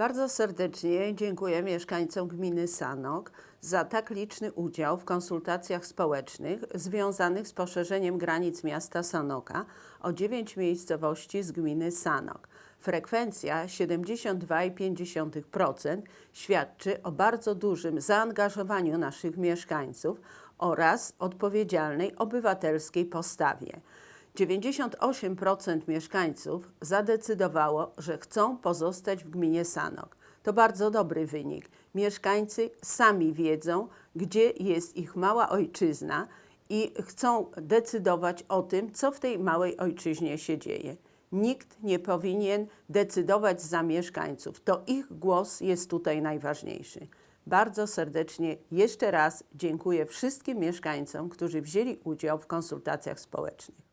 Bardzo serdecznie dziękuję mieszkańcom gminy Sanok za tak liczny udział w konsultacjach społecznych związanych z poszerzeniem granic miasta Sanoka o 9 miejscowości z gminy Sanok. Frekwencja 72,5% świadczy o bardzo dużym zaangażowaniu naszych mieszkańców oraz odpowiedzialnej obywatelskiej postawie. 98% mieszkańców zadecydowało, że chcą pozostać w gminie Sanok. To bardzo dobry wynik. Mieszkańcy sami wiedzą, gdzie jest ich mała ojczyzna i chcą decydować o tym, co w tej małej ojczyźnie się dzieje. Nikt nie powinien decydować za mieszkańców. To ich głos jest tutaj najważniejszy. Bardzo serdecznie jeszcze raz dziękuję wszystkim mieszkańcom, którzy wzięli udział w konsultacjach społecznych.